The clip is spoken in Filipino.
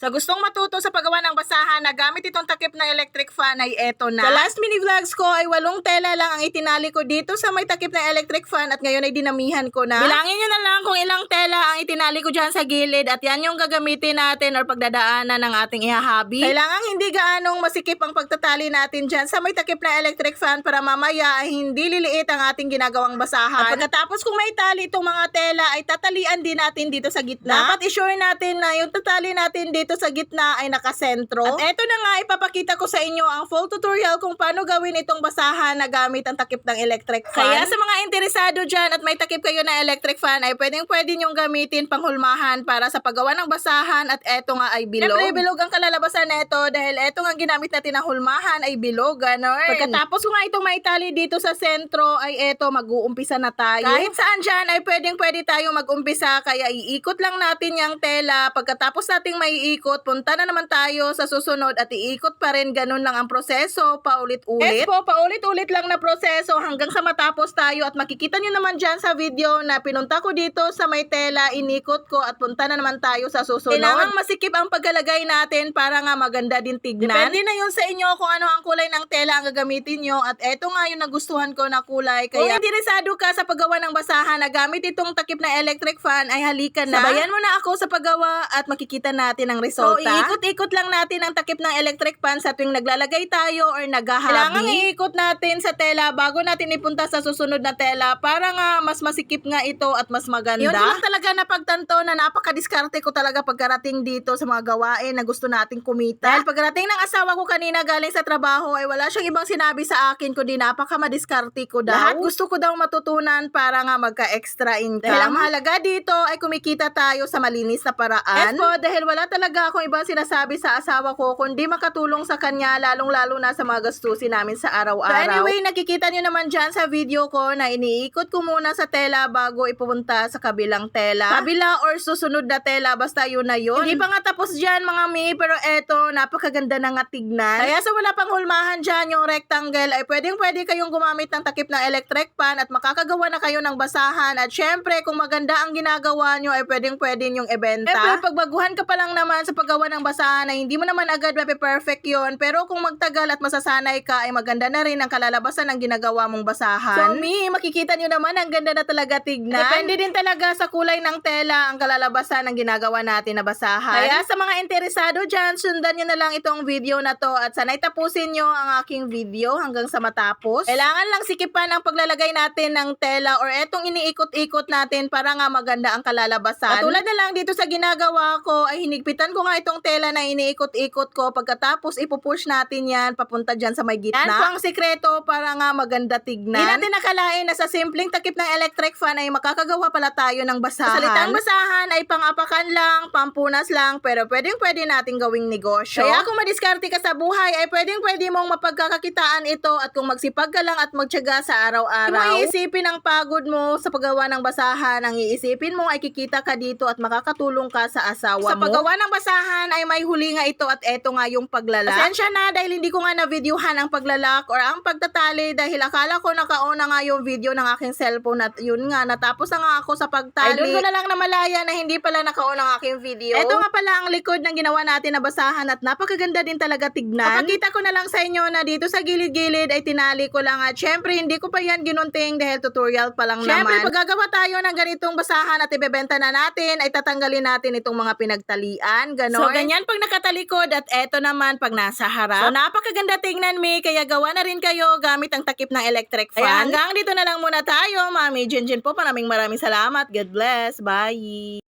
Sa gustong matuto sa paggawa ng basahan na gamit itong takip ng electric fan ay eto na. Sa last mini vlogs ko ay walong tela lang ang itinali ko dito sa may takip ng electric fan at ngayon ay dinamihan ko na. Bilangin nyo na lang kung ilang tela ang itinali ko dyan sa gilid at yan yung gagamitin natin or pagdadaanan ng ating ihahabi. Kailangan hindi gaanong masikip ang pagtatali natin dyan sa may takip ng electric fan para mamaya ay hindi liliit ang ating ginagawang basahan. At pagkatapos kung may tali itong mga tela ay tatalian din natin dito sa gitna. Dapat isure natin na yung tatali natin dito sa gitna ay nakasentro. At eto na nga, ipapakita ko sa inyo ang full tutorial kung paano gawin itong basahan na gamit ang takip ng electric fan. Kaya sa mga interesado dyan at may takip kayo na electric fan ay pwedeng pwede nyong gamitin panghulmahan para sa paggawa ng basahan at eto nga ay bilog. Siyempre, bilog ang kalalabasan nito dahil eto nga ginamit natin na hulmahan ay bilog, ganon. Pagkatapos ko nga itong may tali dito sa sentro ay eto, mag-uumpisa na tayo. Kahit saan dyan ay pwedeng pwede tayo mag-umpisa kaya iikot lang natin yung tela. Pagkatapos nating maiikot, punta na naman tayo sa susunod at iikot pa rin ganun lang ang proseso, paulit-ulit. Yes po, paulit-ulit lang na proseso hanggang sa matapos tayo at makikita nyo naman dyan sa video na pinunta ko dito sa may tela, inikot ko at punta na naman tayo sa susunod. Kailangan masikip ang pagkalagay natin para nga maganda din tignan. Depende na yun sa inyo kung ano ang kulay ng tela ang gagamitin nyo at eto nga yung nagustuhan ko na kulay. Kaya kung interesado ka sa paggawa ng basahan na gamit itong takip na electric fan ay halika na. Sabayan mo na ako sa paggawa at makikita natin ang resulta. So, iikot-ikot lang natin ang takip ng electric fan sa tuwing naglalagay tayo or naghahabi. Kailangan iikot natin sa tela bago natin ipunta sa susunod na tela para nga mas masikip nga ito at mas maganda. Yun lang talaga napagtanto na napakadiskarte ko talaga pagkarating dito sa mga gawain na gusto nating kumita. Dahil pagkarating ng asawa ko kanina galing sa trabaho ay wala siyang ibang sinabi sa akin kundi napaka-madiskarte ko daw. Lahat gusto ko daw matutunan para nga magka-extra income. Dahil ang mahalaga dito ay kumikita tayo sa malinis na paraan. Yes po, dahil wala talaga akong ibang sinasabi sa asawa ko kundi makatulong sa kanya lalong-lalo na sa mga gastusin namin sa araw-araw. So anyway, nakikita nyo naman dyan sa video ko na iniikot ko muna sa tela bago ipupunta sa kabilang tela. Kabila or susunod na tela, basta yun na yun. Hindi pa nga tapos dyan mga mi, pero eto, napakaganda na nga tignan. Kaya sa wala pang hulmahan dyan yung rectangle, ay pwedeng pwede kayong gumamit ng takip ng electric pan at makakagawa na kayo ng basahan. At syempre, kung maganda ang ginagawa nyo, ay pwedeng pwede yung ibenta. Syempre, pagbaguhan ka pa lang naman sa paggawa ng basahan, ay hindi mo naman agad mape-perfect yon Pero kung magtagal at masasanay ka, ay maganda na rin ang kalalabasan ng ginagawa mong basahan. So, mi, makikita nyo naman, ang ganda na talaga tignan. Depende din talaga sa kulay ng tela ang kalalabasan ng ginagawa natin na basahan. Kaya sa mga interesado dyan, sundan nyo na lang itong video na to at sanay tapusin nyo ang aking video hanggang sa matapos. Kailangan lang sikipan ang paglalagay natin ng tela or etong iniikot-ikot natin para nga maganda ang kalalabasan. At tulad na lang dito sa ginagawa ko ay hinigpitan ko nga itong tela na iniikot-ikot ko pagkatapos ipupush natin yan papunta dyan sa may gitna. Yan po ang sikreto para nga maganda tignan. Hindi natin nakalain na sa simpleng takip ng electric fan ay makakagawa pala tayo ng basahan. Sa salitang basahan ay pangapakan lang, pampunas lang, pero pwedeng pwede nating gawing negosyo. Kaya kung madiskarte ka sa buhay ay pwedeng pwede mong mapagkakakitaan ito at kung magsipag ka lang at magtyaga sa araw-araw. Mo iisipin ang pagod mo sa paggawa ng basahan, ang iisipin mo ay kikita ka dito at makakatulong ka sa asawa mo. Sa paggawa ng basahan ay may huli nga ito at eto nga yung paglalak. Pasensya na dahil hindi ko nga na-videohan ang paglalak or ang pagtatali dahil akala ko nakauna nga yung video ng aking cellphone at yun nga natapos na nga ako sa pagtali. Ay doon ko na lang namalaya na hindi pala nakauna ang aking video. Ito nga pala ang likod ng ginawa natin na basahan at napakaganda din talaga tignan. Papakita ko na lang sa inyo na dito sa gilid-gilid ay tinali ko lang at syempre hindi ko pa yan ginunting dahil tutorial pa lang syempre, naman. Syempre pag gagawa tayo ng ganitong basahan at ibebenta na natin ay tatanggalin natin itong mga pinagtalian. Ganon. So ganyan pag nakatalikod at eto naman pag nasa harap. So napakaganda tingnan mi kaya gawa na rin kayo gamit ang takip ng electric fan. Kaya hanggang dito na lang muna tayo. Mami Jinjin po maraming maraming salamat. God bless. Bye.